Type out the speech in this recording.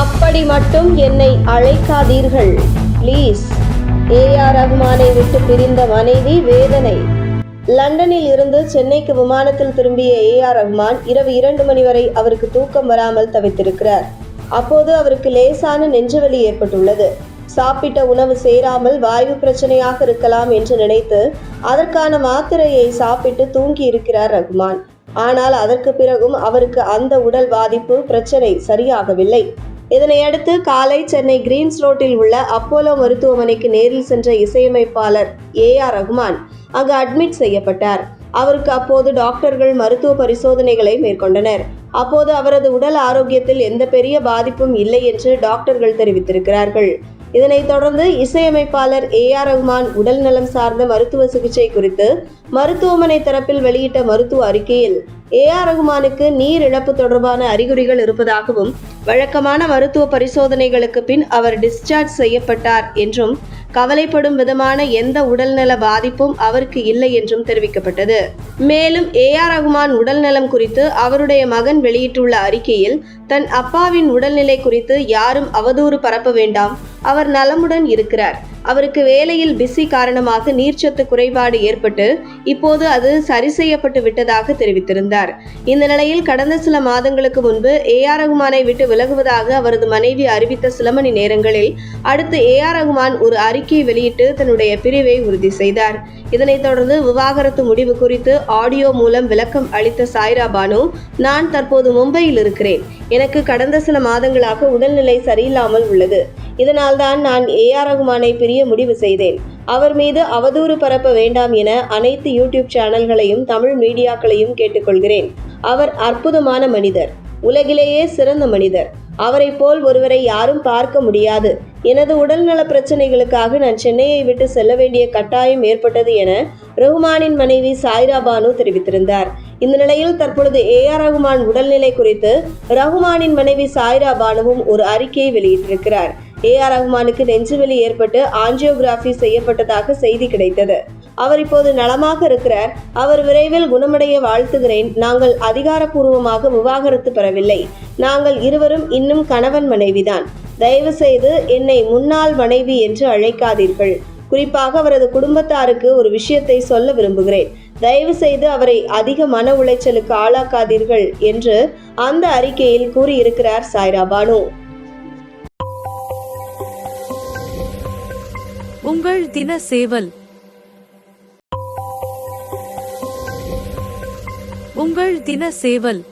அப்படி மட்டும் என்னை அழைக்காதீர்கள். ப்ளீஸ் ஏஆர் ரஹ்மானை விட்டு பிரிந்த மனைவி வேதனை. லண்டனில் இருந்து சென்னைக்கு விமானத்தில் திரும்பிய ஏஆர் ரஹ்மான் இரவு இரண்டு மணி வரை அவருக்கு தூக்கம் வராமல் தவித்திருக்கிறார். அப்போது அவருக்கு லேசான நெஞ்சுவலி ஏற்பட்டுள்ளது. சாப்பிட்ட உணவு சேராமல் வாயு பிரச்சனையாக இருக்கலாம் என்று நினைத்து அதற்கான மாத்திரையை சாப்பிட்டு தூங்கி இருக்கிறார் ரஹ்மான் ஆனால் அதற்கு பிறகும் அவருக்கு அந்த உடல் பாதிப்பு பிரச்சனை சரியாகவில்லை. இதனையடுத்து காலை சென்னை கிரீன்ஸ் ரோட்டில் உள்ள அப்போலோ மருத்துவமனைக்கு நேரில் சென்ற இசையமைப்பாளர் ஏ ஆர் ரஹ்மான் அங்கு அட்மிட் செய்யப்பட்டார். அவருக்கு அப்போது டாக்டர்கள் மருத்துவ பரிசோதனைகளை மேற்கொண்டனர். அப்போது அவரது உடல் ஆரோக்கியத்தில் எந்த பெரிய பாதிப்பும் இல்லை என்று டாக்டர்கள் தெரிவித்திருக்கிறார்கள். இதனைத் தொடர்ந்து இசையமைப்பாளர் ஏ ஆர் ரஹ்மான் உடல் நலம் சார்ந்த மருத்துவ சிகிச்சை குறித்து மருத்துவமனை தரப்பில் வெளியிட்ட மருத்துவ அறிக்கையில் ஏ ஆர் ரகுமானுக்கு நீர் இழப்பு தொடர்பான அறிகுறிகள் இருப்பதாகவும் வழக்கமான மருத்துவ பரிசோதனைகளுக்கு பின் அவர் டிஸ்சார்ஜ் செய்யப்பட்டார் என்றும் கவலைப்படும் விதமான எந்த உடல்நல பாதிப்பும் அவருக்கு இல்லை என்றும் தெரிவிக்கப்பட்டது. மேலும் ஏ ஆர் ரகுமான் உடல்நலம் குறித்து அவருடைய மகன் வெளியிட்டுள்ள அறிக்கையில் தன் அப்பாவின் உடல்நிலை குறித்து யாரும் அவதூறு பரப்ப வேண்டாம். அவர் நலமுடன் இருக்கிறார். அவருக்கு வேலையில் பிஸி காரணமாக நீர்ச்சத்து குறைபாடு ஏற்பட்டு இப்போது அது சரி செய்யப்பட்டு விட்டதாக தெரிவித்திருந்தார். இந்த நிலையில் கடந்த சில மாதங்களுக்கு முன்பு ஏ ஆர் ரகுமானை விட்டு விலகுவதாக அவரது மனைவி அறிவித்த சில மணி நேரங்களில் அடுத்து ஏ ஆர் ரகுமான் ஒரு அறிக்கையை வெளியிட்டு தன்னுடைய பிரிவை உறுதி செய்தார். இதனைத் தொடர்ந்து விவாகரத்து முடிவு குறித்து ஆடியோ மூலம் விளக்கம் அளித்த சாய்ரா பானு நான் தற்போது மும்பையில் இருக்கிறேன். எனக்கு கடந்த சில மாதங்களாக உடல்நிலை சரியில்லாமல் உள்ளது. இதனால்தான் நான் ஏ ஆர் ரகுமானை பிரிய முடிவு செய்தேன். அவர் மீது அவதூறு பரப்ப வேண்டாம் என அனைத்து யூடியூப் சேனல்களையும் தமிழ் மீடியாக்களையும் கேட்டுக்கொள்கிறேன். அவர் அற்புதமான மனிதர். உலகிலேயே சிறந்த மனிதர். அவரை போல் ஒருவரை யாரும் பார்க்க முடியாது. எனது உடல்நல பிரச்சனைகளுக்காக நான் சென்னையை விட்டு செல்ல வேண்டிய கட்டாயம் ஏற்பட்டது என ரஹ்மானின் மனைவி சாய்ரா பானு தெரிவித்திருந்தார். இந்த நிலையில் தற்பொழுது ஏ ஆர் ரகுமான் உடல்நிலை குறித்து ரகுமானின் மனைவி சாய்ரா பானுவும் ஒரு அறிக்கையை வெளியிட்டிருக்கிறார். ஏ ஆர் ரகுமானுக்கு நெஞ்சுவலி ஏற்பட்டு ஆஞ்சியோகிராஃபி செய்யப்பட்டதாக செய்தி கிடைத்தது. அவர் இப்போது நலமாக இருக்கிறார். அவர் விரைவில் குணமடைய வாழ்த்துகிறேன். நாங்கள் அதிகாரப்பூர்வமாக விவாகரத்து பெறவில்லை. நாங்கள் இருவரும் இன்னும் கணவன் மனைவிதான். தயவு செய்து என்னை முன்னாள் மனைவி என்று அழைக்காதீர்கள். குறிப்பாக அவரது குடும்பத்தாருக்கு ஒரு விஷயத்தை சொல்ல விரும்புகிறேன். தயவு செய்து அவரை அதிக மன உளைச்சலுக்கு ஆளாக்காதீர்கள் என்று அந்த அறிக்கையில் கூறியிருக்கிறார் சாய்ரா பானு. உங்கள் தின சேவல். உங்கள் தின சேவல்.